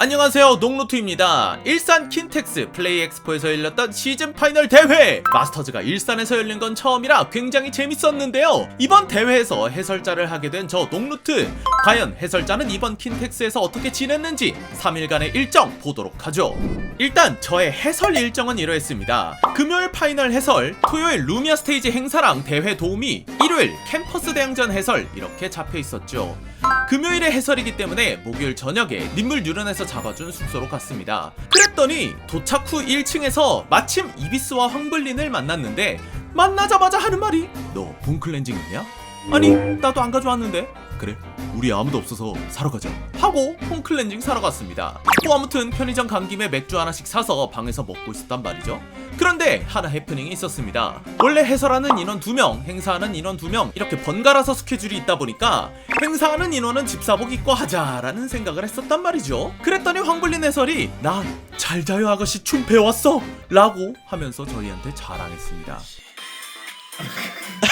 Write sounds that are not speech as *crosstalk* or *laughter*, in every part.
안녕하세요 농루트입니다. 일산 킨텍스 플레이 엑스포에서 열렸던 시즌 파이널 대회. 마스터즈가 일산에서 열린 건 처음이라 굉장히 재밌었는데요. 이번 대회에서 해설자를 하게 된 저 농루트 과연 해설자는 이번 킨텍스에서 어떻게 지냈는지 3일간의 일정 보도록 하죠 일단 저의 해설 일정은 이러했습니다 금요일 파이널 해설 토요일 루미아 스테이지 행사랑 대회 도우미 일요일 캠퍼스 대항전 해설 이렇게 잡혀 있었죠 금요일에 해설이기 때문에 목요일 저녁에 님물 유런에서 잡아준 숙소로 갔습니다. 그랬더니 도착 후 1층에서 마침 이비스와 황블린을 만났는데 만나자마자 하는 말이 너 봄클렌징 있냐? 아니 나도 안 가져왔는데 그래? 우리 아무도 없어서 사러 가자. 하고 홈클렌징 사러 갔습니다. 뭐 아무튼 편의점 간 김에 맥주 하나씩 사서 방에서 먹고 있었단 말이죠. 그런데 하나 해프닝이 있었습니다. 원래 해설하는 인원 2명 행사하는 인원 2명 이렇게 번갈아서 스케줄이 있다 보니까 행사하는 인원은 집사복 입고 하자라는 생각을 했었단 말이죠. 그랬더니 황블린 해설이 나잘 자요 아가씨. 춤 배웠어! 라고 하면서 저희한테 자랑했습니다 *laughs*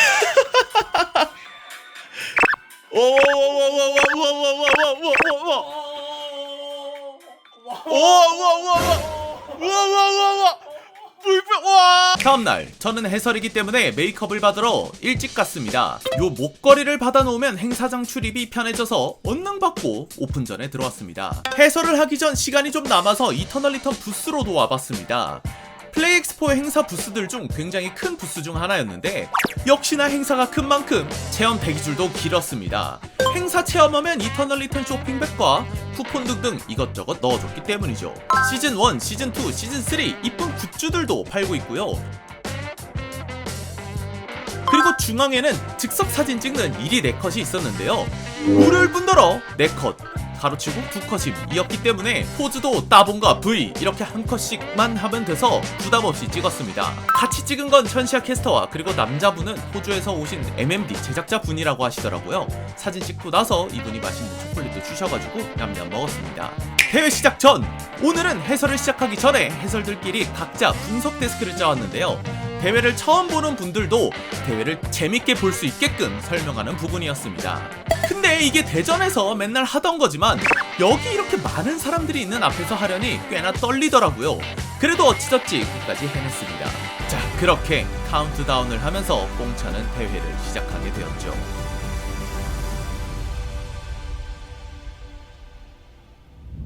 다음날 저는 해설이기 때문에 메이크업을 받으러 일찍 갔습니다. 요 목걸이를 받아놓으면 행사장 출입이 편해져서 언능 받고 오픈 전에 들어왔습니다. 해설을 하기 전 시간이 좀 남아서 이터널 리턴 부스로도 와봤습니다. 플레이 엑스포 행사 부스들 중 굉장히 큰 부스 중 하나였는데 역시나 행사가 큰 만큼 체험 대기줄도 길었습니다. 행사 체험하면 이터널 리턴 쇼핑백과 쿠폰 등등 이것저것 넣어줬기 때문이죠. 시즌 1, 시즌 2, 시즌 3 이쁜 굿즈들도 팔고 있고요. 그리고 중앙에는 즉석 사진 찍는 1위 네컷이 있었는데요. 물을 뿐더러 네컷 가로치고 두 컷임이었기 때문에 포즈도 따봉과 V 이렇게 한 컷씩만 하면 돼서 부담 없이 찍었습니다. 같이 찍은 건 천시아 캐스터와 그리고 남자분은 호주에서 오신 MMD 제작자 분이라고 하시더라고요. 사진 찍고 나서 이분이 맛있는 초콜릿도 주셔가지고 냠냠 먹었습니다. 대회 시작 전 오늘은 해설을 시작하기 전에 해설들끼리 각자 분석 데스크를 짜왔는데요. 대회를 처음 보는 분들도 대회를 재밌게 볼 수 있게끔 설명하는 부분이었습니다. 근데 이게 대전에서 맨날 하던 거지만 여기 이렇게 많은 사람들이 있는 앞에서 하려니 꽤나 떨리더라고요. 그래도 어찌저찌 끝까지 해냈습니다. 자, 그렇게 카운트다운을 하면서 뽕차는 대회를 시작하게 되었죠.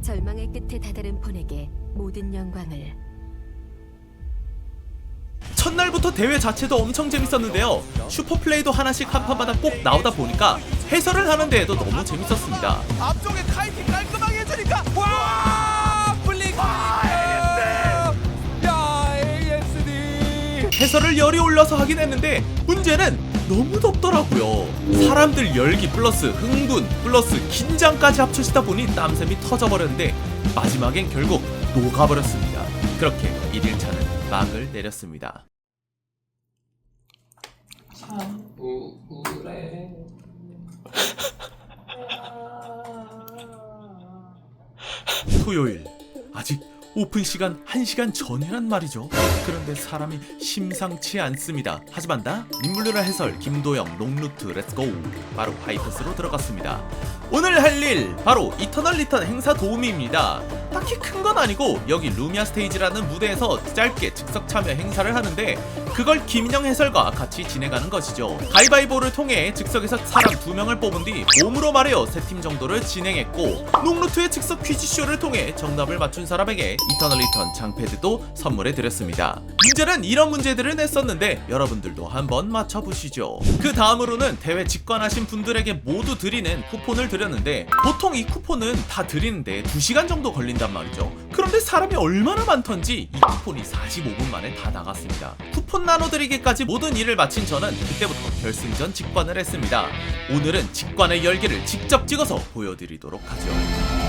절망의 끝에 다다른 폰에게 모든 영광을 첫날부터 대회 자체도 엄청 재밌었는데요. 슈퍼플레이도 하나씩 한 판마다 꼭 나오다 보니까 해설을 하는 데에도 너무 재밌었습니다. 앞쪽에 카이팅 깔끔하게 해주니까 와 블링 야 ASD 해설을 열이 올라서 하긴 했는데 문제는 너무 덥더라고요. 사람들 열기 플러스 흥분 플러스 긴장까지 합쳐지다 보니 땀샘이 터져버렸는데 마지막엔 결국 녹아버렸습니다. 그렇게 1일차는 막을 내렸습니다. 참 우울해. *laughs* 토요일 아직 오픈 시간 1시간 전이란 말이죠. 그런데 사람이 심상치 않습니다. 하지만 나 인물류라 해설 김도영 롱루트 렛츠고 바로 하이패스로 들어갔습니다. 오늘 할 일 바로 이터널 리턴 행사 도우미입니다. 딱히 큰 건 아니고 여기 루미아 스테이지라는 무대에서 짧게 즉석 참여 행사를 하는데 그걸 김인영 해설과 같이 진행하는 것이죠. 가위바위보를 통해 즉석에서 사람 두 명을 뽑은 뒤 몸으로 말해요 세 팀 정도를 진행했고 농루트의 즉석 퀴즈쇼를 통해 정답을 맞춘 사람에게 이터널 리턴 장패드도 선물해 드렸습니다. 문제는 이런 문제들을 냈었는데 여러분들도 한번 맞춰보시죠. 그 다음으로는 대회 직관하신 분들에게 모두 드리는 쿠폰을 드렸는데 보통 이 쿠폰은 다 드리는데 2시간 정도 걸린단 말이죠. 그런데 사람이 얼마나 많던지 이 쿠폰이 45분 만에 다 나갔습니다. 쿠폰 나눠드리기까지 모든 일을 마친 저는 그때부터 결승전 직관을 했습니다. 오늘은 직관의 열기를 직접 찍어서 보여드리도록 하죠.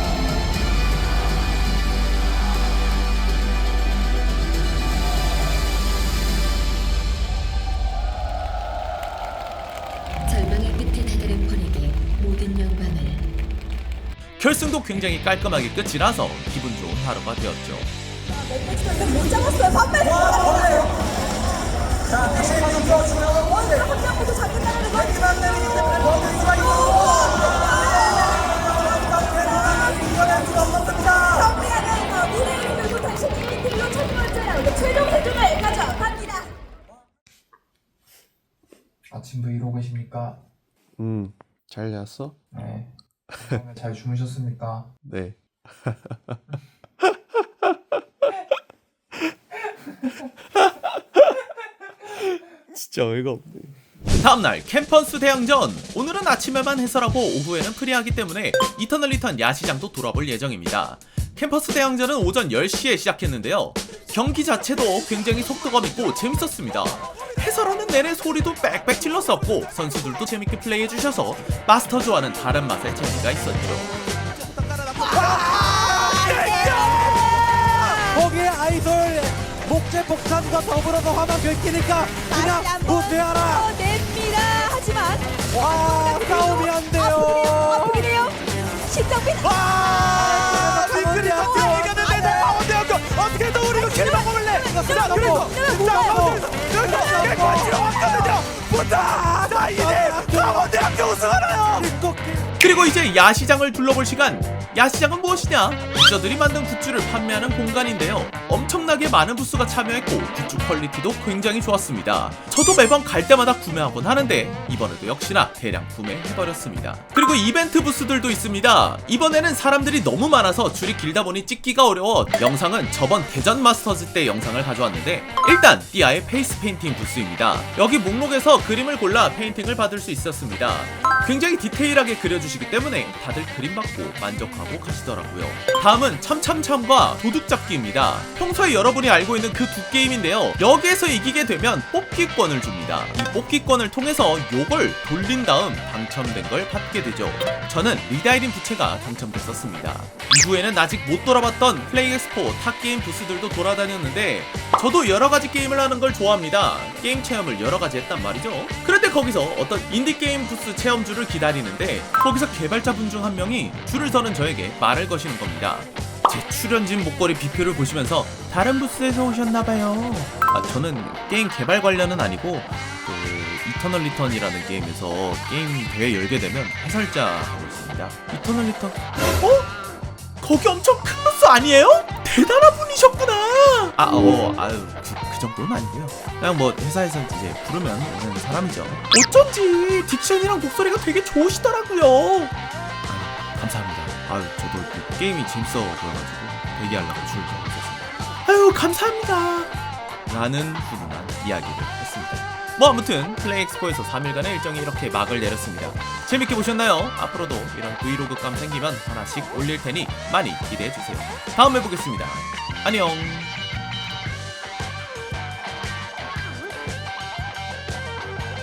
결승도 굉장히 깔끔하게 끝이 나서 기분 좋은 하루가 되었죠. 아침부터 이러고 계십니까? 음, 잘 잤어? 네. 오늘 잘 주무셨습니까? 네. *laughs* 진짜 어이가 없네. 다음날 캠퍼스 대항전 오늘은 아침에만 해설하고 오후에는 프리하기 때문에 이터널 리턴 야시장도 돌아볼 예정입니다 캠퍼스 대항전은 오전 10시에 시작했는데요 경기 자체도 굉장히 속도감 있고 재밌었습니다 해설하는 내내 소리도 빽빽 질렀었고 선수들도 재밌게 플레이해주셔서 마스터즈와는 다른 맛의 재미가 있었죠. 거기에 아이돌 목재 폭탄과 더불어서 화만 긁히니까 그냥 무대하라. 냅니다. 하지만 와 싸움이 안 돼요. 아프긴 해요. 심장빈. 와 빅그리 같은 이겼는데 강원대학교 어떻게 또 우리 이거 길막 먹을래? 자 그래서 자 가운데서 여기서 그리고 이제 야시장을 둘러볼 시간. 야시장은 무엇이냐? 유저들이 만든 굿즈를 판매하는 공간인데요. 엄청나게 많은 부스가 참여했고 굿즈 퀄리티도 굉장히 좋았습니다. 저도 매번 갈 때마다 구매하곤 하는데 이번에도 역시나 대량 구매해버렸습니다. 그리고 이벤트 부스들도 있습니다. 이번에는 사람들이 너무 많아서 줄이 길다 보니 찍기가 어려워 영상은 저번 대전 마스터즈 때 영상을 가져왔는데 일단 띠아의 페이스 페인팅 부스입니다. 여기 목록에서 그림을 골라 페인팅을 받을 수 있었습니다. 굉장히 디테일하게 그려주시기 때문에 다들 그림 받고 만족하고 가시더라고요. 다음은 참참참과 도둑잡기입니다. 평소에 여러분이 알고 있는 그 두 게임인데요. 여기에서 이기게 되면 뽑기권을 줍니다. 이 뽑기권을 통해서 요걸 돌린 다음 당첨된 걸 받게 되죠. 저는 리다이린 부채가 당첨됐었습니다. 이후에는 아직 못 돌아봤던 플레이 엑스포 탑게임 부스들도 돌아다녔는데 저도 여러 가지 게임을 하는 걸 좋아합니다. 게임 체험을 여러 가지 했단 말이죠. 그런데 거기서 어떤 인디 게임 부스 체험주를 기다리는데 거기서 개발자분 중 한 명이 줄을 서는 저 에게 말을 거시는 겁니다. 제 출연진 목걸이 비표를 보시면서 다른 부스에서 오셨나봐요. 아 저는 게임 개발 관련은 아니고 그 이터널 리턴이라는 게임에서 게임 대회 열게 되면 해설자 하고 있습니다. 이터널 리턴 어? 거기 엄청 큰 부스 아니에요? 대단한 분이셨구나. 아, 어, 아유, 그, 그 정도는 아니고요. 그냥 뭐 회사에서 이제 부르면 오는 사람이죠. 어쩐지 딕션이랑 목소리가 되게 좋으시더라고요. 아유, 감사합니다. 아유, 저도 그 게임이 재밌어 보여가지고 대기하려고 줄을 서고 있었습니다. 아유, 감사합니다. 라는 훈훈한 이야기를 했습니다. 뭐 아무튼 플레이 엑스포에서 3일간의 일정이 이렇게 막을 내렸습니다. 재밌게 보셨나요? 앞으로도 이런 브이로그감 생기면 하나씩 올릴 테니 많이 기대해 주세요. 다음에 보겠습니다. 안녕.